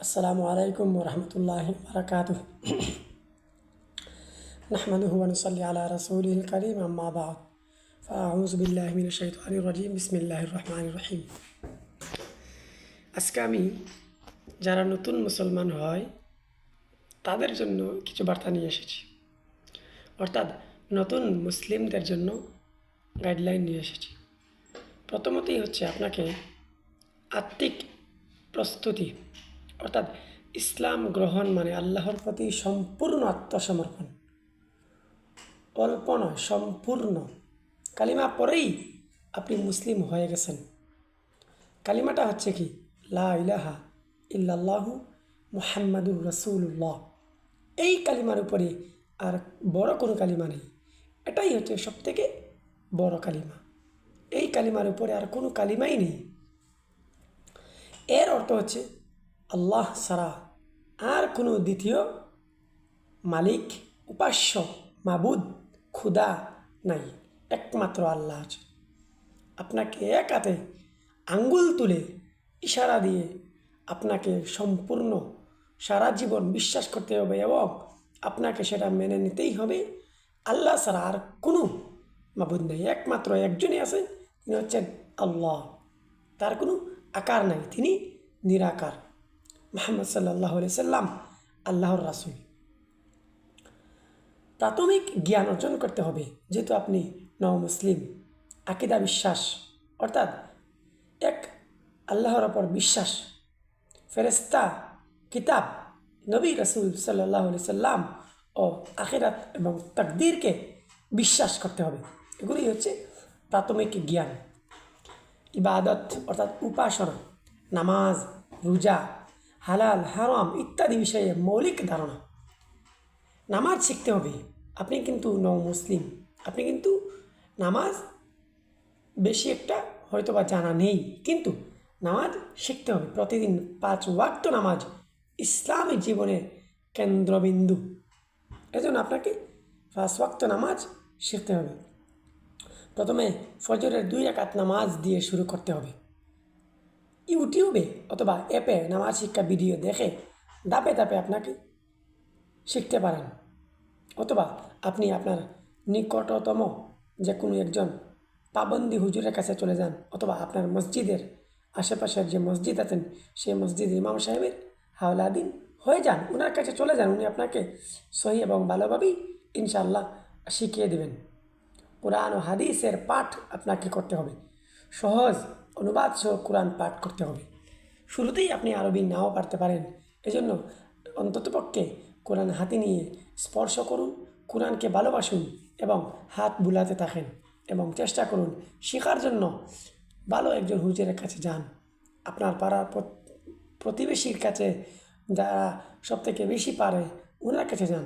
السلام عليكم ورحمة الله وبركاته نحمده ونصلي على رسوله الكريم أما بعد فأعوذ بالله من الشيطان الرجيم بسم الله الرحمن الرحيم আজকে আমি যারা নতুন মুসলমান হয় তাদের জন্য কিছু বার্তা নিয়ে এসেছি অর্থাৎ নতুন মুসলিমদের জন্য গাইডলাইন নিয়ে এসেছি প্রথমতই হচ্ছে আপনাকে আত্মিক প্রস্তুতি অর্থাৎ ইসলাম গ্রহণ মানে আল্লাহর প্রতি সম্পূর্ণ আত্মসমর্পণ। অল্প নয় সম্পূর্ণ। কালিমা পরেই আপনি মুসলিম হয়ে গেছেন। কালিমাটা হচ্ছে কি? লা ইলাহা ইল্লাল্লাহু মুহাম্মাদুর রসুল্লাহ এই কালিমার উপরে আর বড় কোনো কালিমা নেই। এটাই হচ্ছে সবথেকে বড় কালিমা। এই কালিমার উপরে আর কোনো কালিমাই নেই। এর অর্থ হচ্ছে আল্লাহ সারা আর কোনো দ্বিতীয় মালিক, উপাস্য, মাবুদ ক্ষুদা নাই, একমাত্র আল্লাহ আছে। আপনাকে এক হাতে আঙ্গুল তুলে ইশারা দিয়ে আপনাকে সম্পূর্ণ সারা জীবন বিশ্বাস করতে হবে এবং আপনাকে সেটা মেনে নিতেই হবে। আল্লাহ ছাড়া আর কোনো মাবুদ নেই, একমাত্র একজনই আছেন, তিনি হচ্ছেন আল্লাহ। তার কোনো আকার নাই, তিনি নিরাকার। মোহাম্মদ সাল্লাহ সাল্লাম, আল্লাহর রাসুল। প্রাথমিক জ্ঞান অর্জন করতে হবে, যেহেতু আপনি নও মুসলিম আকিদা বিশ্বাস, অর্থাৎ এক আল্লাহর ওপর বিশ্বাস। ফেরেস্তা কিতাব, নবী রসুল সাল্লাহ সাল্লাম ও আখিরাত এবং তাকদিরকে বিশ্বাস করতে হবে। এগুলি হচ্ছে প্রাথমিক জ্ঞান। ইবাদত, অর্থাৎ উপাসনা, নামাজ, রোজা হালাল, হারাম ইত্যাদি বিষয়ে মৌলিক ধারণা। নামাজ শিখতে হবে। আপনি কিন্তু নও মুসলিম আপনি কিন্তু নামাজ বেশি একটা হয়তো বা জানা নেই। কিন্তু নামাজ শিখতে হবে। প্রতিদিন পাঁচ ওয়াক্ত নামাজ ইসলামী জীবনের কেন্দ্রবিন্দু। এজন্য আপনাকে পাঁচ ওয়াক্ত নামাজ শিখতে হবে। প্রথমে ফজরের দুই একাত নামাজ দিয়ে শুরু করতে হবে। ইউটিউবে অথবা অ্যাপে নামাজ শিক্ষা ভিডিও দেখে ধাপে ধাপে আপনাকে শিখতে পারেন। অথবা আপনি আপনার নিকটতম যে কোনো একজন পাবন্দি হুজুরের কাছে চলে যান অথবা আপনার মসজিদের আশেপাশের যে মসজিদ আছেন, সেই মসজিদ ইমাম সাহেবের হাওলাদিন হয়ে যান ওনার কাছে চলে যান, উনি আপনাকে সহি এবং ভালোভাবেই ইনশাল্লাহ শিখিয়ে দেবেন। কোরআন ও হাদিসের পাঠ আপনাকে করতে হবে। সহজ অনুবাদ সহ কোরআন পাঠ করতে হবে। শুরুতেই আপনি আরবি নাও পারতে পারেন। এজন্য অন্ততপক্ষে কোরআন হাতে নিয়ে স্পর্শ করুন, কোরআনকে ভালোবাসুন এবং হাত বুলাতে থাকেন এবং চেষ্টা করুন শেখার জন্য ভালো একজন হুজুরের কাছে যান। আপনার পাড়ার প্রতিবেশীর কাছে যারা সব থেকে বেশি পারে ওনার কাছে যান।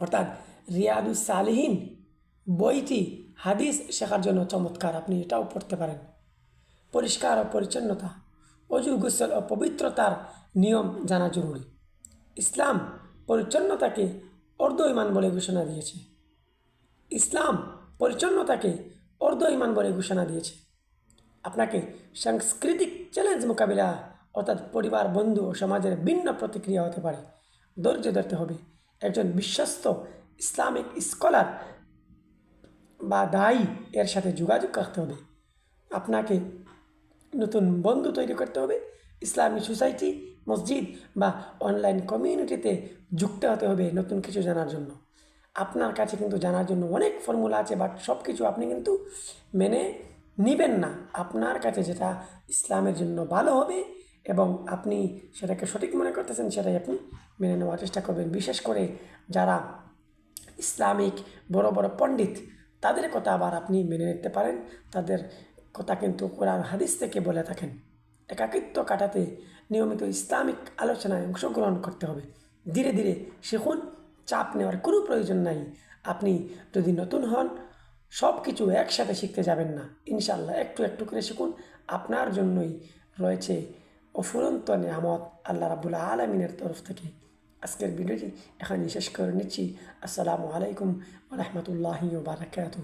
অর্থাৎ রিয়াদুস সালিহীন বইটি হাদিস শেখার জন্য চমৎকার, আপনি এটাও পড়তে পারেন। পরিষ্কার ও পরিচ্ছন্নতা। অজু, গোসল ও পবিত্রতার নিয়ম জানা জরুরি। ইসলাম পরিচ্ছন্নতাকে অর্ধ ইমান বলে ঘোষণা দিয়েছে। ইসলাম পরিচ্ছন্নতাকে অর্ধ ইমান বলে ঘোষণা দিয়েছে। আপনাকে সাংস্কৃতিক চ্যালেঞ্জ মোকাবিলা, অর্থাৎ পরিবার, বন্ধু ও সমাজের ভিন্ন প্রতিক্রিয়া হতে পারে। ধৈর্য ধরতে হবে। একজন বিশ্বস্ত ইসলামিক স্কলার বা দায়ী এর সাথে যোগাযোগ রাখতে হবে। আপনাকে নতুন বন্ধু তৈরি করতে হবে। ইসলামী সোসাইটি, মসজিদ বা অনলাইন কমিউনিটিতে যুক্ত হতে হবে নতুন কিছু জানার জন্য। আপনার কাছে কিন্তু জানার জন্য অনেক ফর্মুলা আছে, বাট সব কিছু আপনি কিন্তু মেনে নিবেন না। আপনার কাছে যেটা ইসলামের জন্য ভালো হবে এবং আপনি সেটাকে সঠিক মনে করতেছেন, সেটাই আপনি মেনে নেওয়ার চেষ্টা করবেন। বিশেষ করে যারা ইসলামিক বড় বড় পণ্ডিত, তাদের কথা আবার আপনি মেনে নিতে পারেন। তাদের কথা কিন্তু কোরআন হাদিস থেকে বলে থাকেন। একাকিত্ব কাটাতে নিয়মিত ইসলামিক আলোচনায় অংশগ্রহণ করতে হবে। ধীরে ধীরে শিখুন, চাপ নেওয়ার কোনো প্রয়োজন নাই। আপনি যদি নতুন হন সব কিছু একসাথে শিখতে যাবেন না। ইনশাল্লাহ একটু একটু করে শিখুন। আপনার জন্যই রয়েছে অফুরন্ত নেয়ামত আল্লাহ রাবুল্লাহ আলমিনের তরফ থেকে। আজকের ভিডিওটি এখানে শেষ করে নিচ্ছি। আসসালামু আলাইকুম রহমতুল্লাহি বারাকাতু